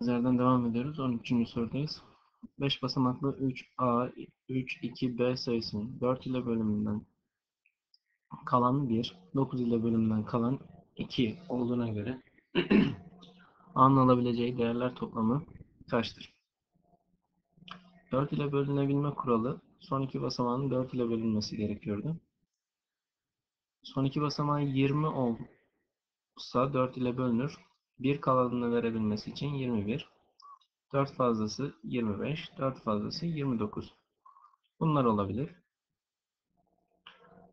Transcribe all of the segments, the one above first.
Bizlerden devam ediyoruz. 13. sorudayız. 5 basamaklı 3A, 3, 2B sayısının 4 ile bölümünden kalan 1, 9 ile bölümünden kalan 2 olduğuna göre A'nın alabileceği değerler toplamı kaçtır? 4 ile bölünebilme kuralı son iki basamağın 4 ile bölünmesi gerekiyordu. Son iki basamağı 20 olsa 4 ile bölünür. 1 kalanını verebilmesi için 21. 4 fazlası 25. 4 fazlası 29. Bunlar olabilir.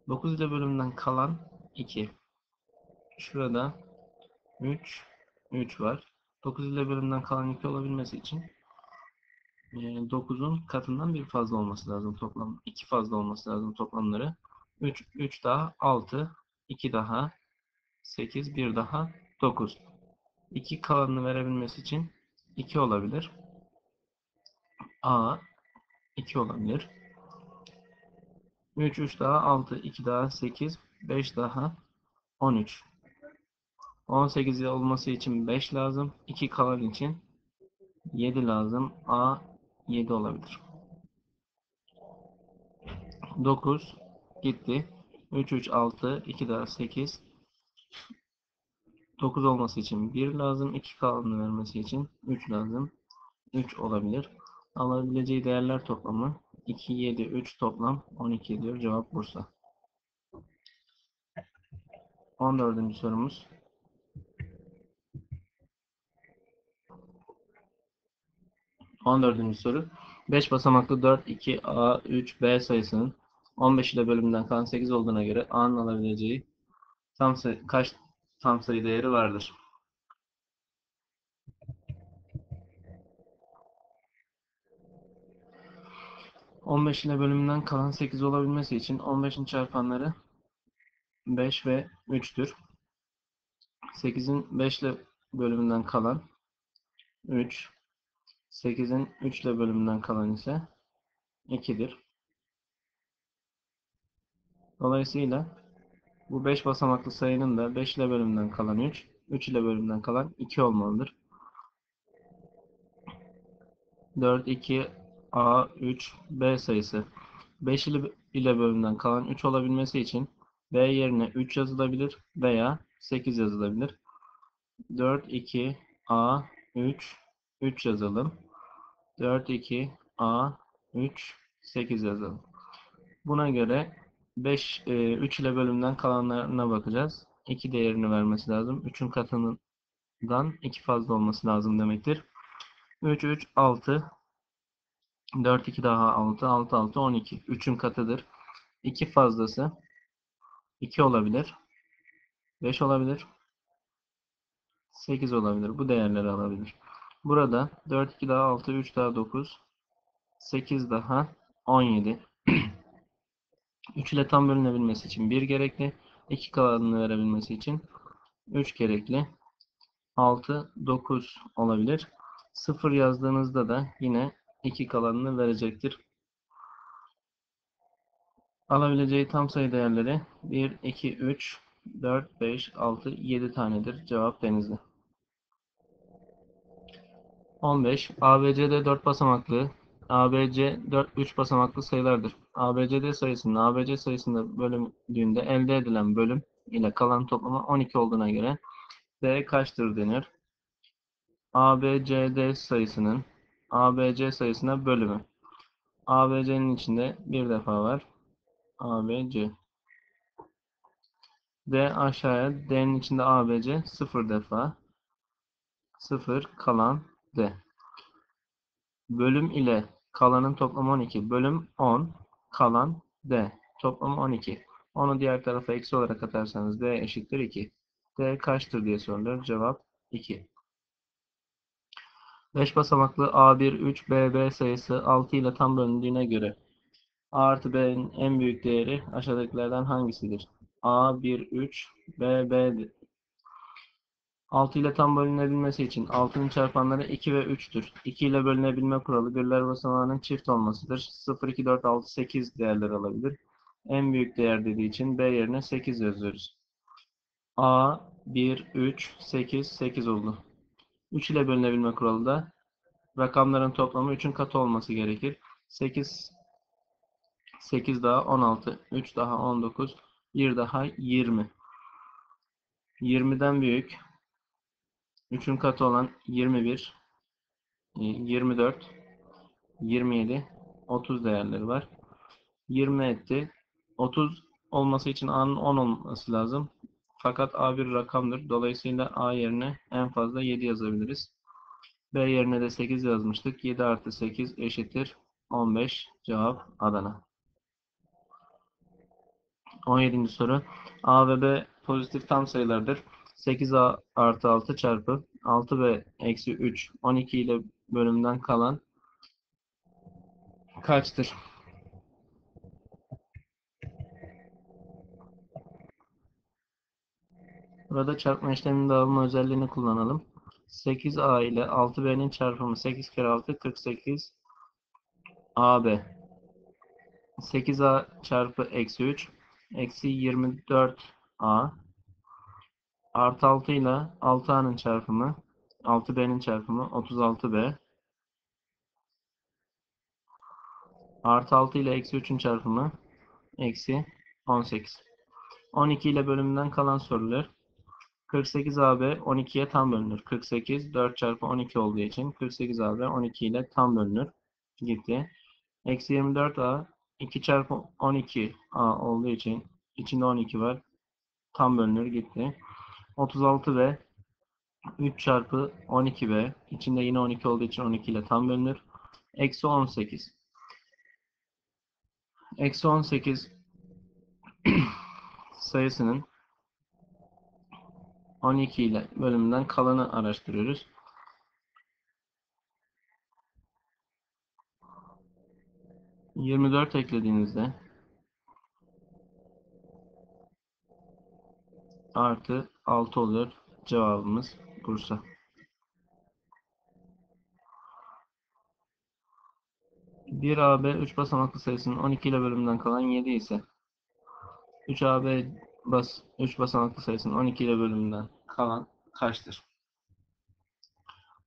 9 ile bölümden kalan 2. Şurada 3, 3 var. 9 ile bölümden kalan 2 olabilmesi için 9'un katından bir fazla olması lazım toplam. 2 fazla olması lazım toplamları. 3, 3 daha 6, 2 daha 8, 1 daha 9. 2 kalanını verebilmesi için 2 olabilir. A 2 olabilir. 3, 3 daha 6, 2 daha 8, 5 daha 13. 18 olması için 5 lazım. 2 kalan için 7 lazım. A 7 olabilir. 9 gitti. 3, 3, 6, 2 daha 8. 9 olması için 1 lazım. 2 kalanını vermesi için 3 lazım. 3 olabilir. Alabileceği değerler toplamı 2, 7, 3 toplam 12 diyor. Cevap Bursa. 14. sorumuz. On dördüncü soru. 5 basamaklı 4, 2, A, 3, B sayısının 15 ile bölümünden kalan 8 olduğuna göre A'nın alabileceği tam kaç tam sayı değeri vardır? ...15 ile bölümünden kalan 8 olabilmesi için 15'in çarpanları 5 ve 3'tür. 8'in 5 ile bölümünden kalan 3, 8'in 3 ile bölümünden kalan ise 2'dir. Dolayısıyla bu 5 basamaklı sayının da 5 ile bölümünden kalan 3, 3 ile bölümünden kalan 2 olmalıdır. 4, 2, A, 3, B sayısı 5 ile bölümünden kalan 3 olabilmesi için B yerine 3 yazılabilir veya 8 yazılabilir. 4, 2, A, 3, 3 yazalım. 4, 2, A, 3, 8 yazalım. Buna göre 5, 3 ile bölümden kalanlarına bakacağız. 2 değerini vermesi lazım. 3'ün katından 2 fazla olması lazım demektir. 3, 3, 6. 4, 2 daha 6. 6, 6, 12. 3'ün katıdır. 2 fazlası 2 olabilir. 5 olabilir. 8 olabilir. Bu değerleri alabilir. Burada 4, 2 daha 6, 3 daha 9. 8 daha 17. 3 ile tam bölünebilmesi için 1 gerekli. 2 kalanını verebilmesi için 3 gerekli. 6, 9 olabilir. 0 yazdığınızda da yine 2 kalanını verecektir. Alabileceği tam sayı değerleri 1, 2, 3, 4, 5, 6, 7 tanedir. Cevap denizli. 15. ABCD 4 basamaklı ABC 4 3 basamaklı sayılardır. ABCD sayısının ABC sayısında bölündüğünde elde edilen bölüm ile kalan toplamı 12 olduğuna göre D kaçtır denir? ABCD sayısının ABC sayısına bölümü. ABC'nin içinde bir defa var. ABC. D aşağıya D'nin içinde ABC 0 defa. 0 kalan D. Bölüm ile kalanın toplamı 12. Bölüm 10. Kalan D. Toplamı 12. Onu diğer tarafa eksi olarak atarsanız D eşittir 2. D kaçtır diye sorulur. Cevap 2. 5 basamaklı A1, 3, BB sayısı 6 ile tam bölündüğüne göre A artı B'nin en büyük değeri aşağıdakilerden hangisidir? A 1, 3, B, B 6 ile tam bölünebilmesi için 6'nın çarpanları 2 ve 3'tür. 2 ile bölünebilme kuralı birler basamağının çift olmasıdır. 0, 2, 4, 6, 8 değerler alabilir. En büyük değer dediği için B yerine 8 yazıyoruz. A 1, 3, 8, 8 oldu. 3 ile bölünebilme kuralı da rakamların toplamı 3'ün katı olması gerekir. 8 8 daha 16, 3 daha 19, 1 daha 20. 20'den büyük 3'ün katı olan 21, 24, 27, 30 değerleri var. 20 etti. 30 olması için A'nın 10 olması lazım. Fakat A bir rakamdır. Dolayısıyla A yerine en fazla 7 yazabiliriz. B yerine de 8 yazmıştık. 7 artı 8 eşittir 15. Cevap Adana. 17. soru. A ve B pozitif tam sayılardır. 8A artı 6 çarpı 6B eksi 3 12 ile bölümden kalan kaçtır? Burada çarpma işleminin dağılma özelliğini kullanalım. 8A ile 6B'nin çarpımı 8 kere 6 48 AB 8A çarpı eksi 3 eksi 24A artı 6 ile 6A'nın çarpımı 6B'nin çarpımı 36B artı 6 ile eksi 3'ün çarpımı eksi 18 12 ile bölümünden kalan sorulur. 48 AB 12'ye tam bölünür. 48 4 çarpı 12 olduğu için 48 AB 12 ile tam bölünür. Gitti. Eksi 24 A 2 çarpı 12 A olduğu için içinde 12 var. Tam bölünür. Gitti. 36 B 3 çarpı 12 B içinde yine 12 olduğu için 12 ile tam bölünür. Eksi 18 Eksi 18 sayısının 12 ile bölümünden kalanı araştırıyoruz. Yirmi dört eklediğinizde artı 6 oluyor. Cevabımız Bursa. Bir AB 3 basamaklı sayısının 12 ile bölümünden kalan 7 ise 3 AB bas 3 basamaklı sayısının 12 ile bölümünden kalan kaçtır?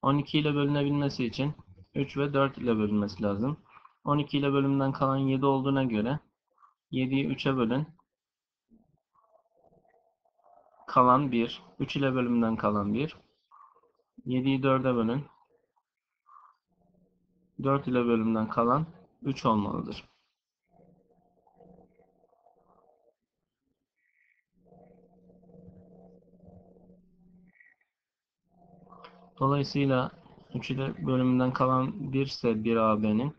12 ile bölünebilmesi için 3 ve 4 ile bölünmesi lazım. 12 ile bölümünden kalan 7 olduğuna göre 7'yi 3'e bölün. Kalan 1. 3 ile bölümünden kalan 1. 7'yi 4'e bölün. 4 ile bölümden kalan 3 olmalıdır. Dolayısıyla 3 ile bölümünden kalan 1 ise 1 AB'nin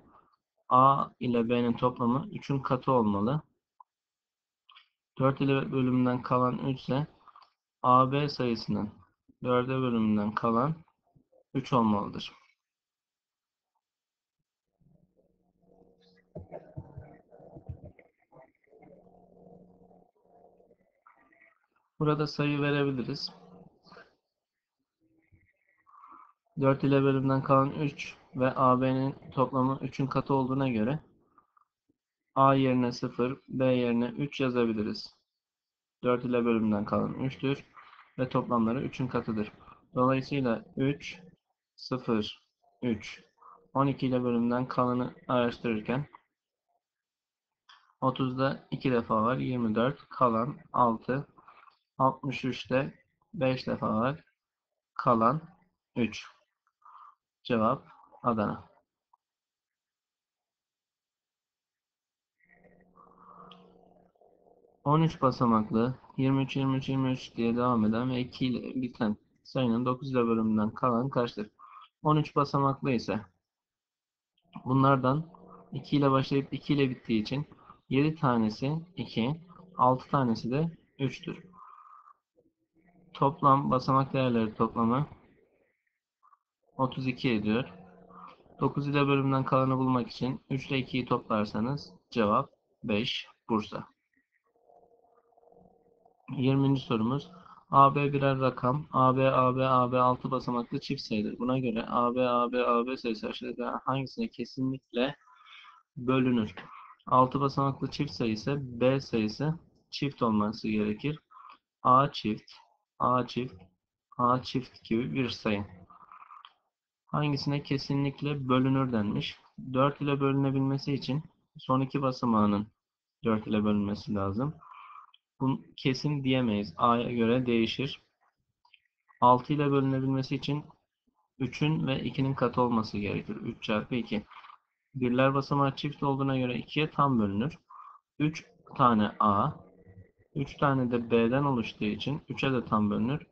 A ile B'nin toplamı 3'ün katı olmalı. 4 ile bölümünden kalan 3 ise AB sayısının 4'e bölümünden kalan 3 olmalıdır. Burada sayı verebiliriz. 4 ile bölümden kalan 3 ve AB'nin toplamı 3'ün katı olduğuna göre A yerine 0, B yerine 3 yazabiliriz. 4 ile bölümden kalan 3'tür ve toplamları 3'ün katıdır. Dolayısıyla 3, 0, 3, 12 ile bölümden kalanı araştırırken 30'da 2 defa var. 24 kalan 6. 63'te 5 defa var. Kalan 3. Cevap Adana. On üç basamaklı 23 23 23 diye devam eden ve 2 ile biten sayının 9 ile bölümünden kalan kaçtır? 13 basamaklı ise bunlardan 2 ile başlayıp 2 ile bittiği için 7 tanesi 2, 6 tanesi de 3'tür. Toplam basamak değerleri toplamı 32 ediyor. 9 ile bölümden kalanı bulmak için 3 ile 2'yi toplarsanız cevap 5 Bursa. 20. sorumuz AB birer rakam. AB, AB, AB 6 basamaklı çift sayıdır. Buna göre AB, AB, AB sayısı aşağıdaki hangisine kesinlikle bölünür? 6 basamaklı çift sayı ise B sayısı çift olması gerekir. A çift, A çift, A çift gibi bir sayı. hangisine kesinlikle bölünür denmiş. 4 ile bölünebilmesi için son iki basamağının 4 ile bölünmesi lazım. Bunu kesin diyemeyiz. A'ya göre değişir. 6 ile bölünebilmesi için 3'ün ve 2'nin katı olması gerekir. 3 çarpı 2. Birler basamağı çift olduğuna göre 2'ye tam bölünür. 3 tane A, 3 tane de B'den oluştuğu için 3'e de tam bölünür.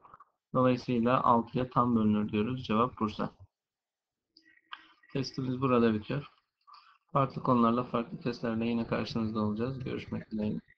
Dolayısıyla 6'ya tam bölünür diyoruz. Cevap Bursa. Testimiz burada bitiyor. Farklı konularla, farklı testlerle yine karşınızda olacağız. Görüşmek dileğiyle.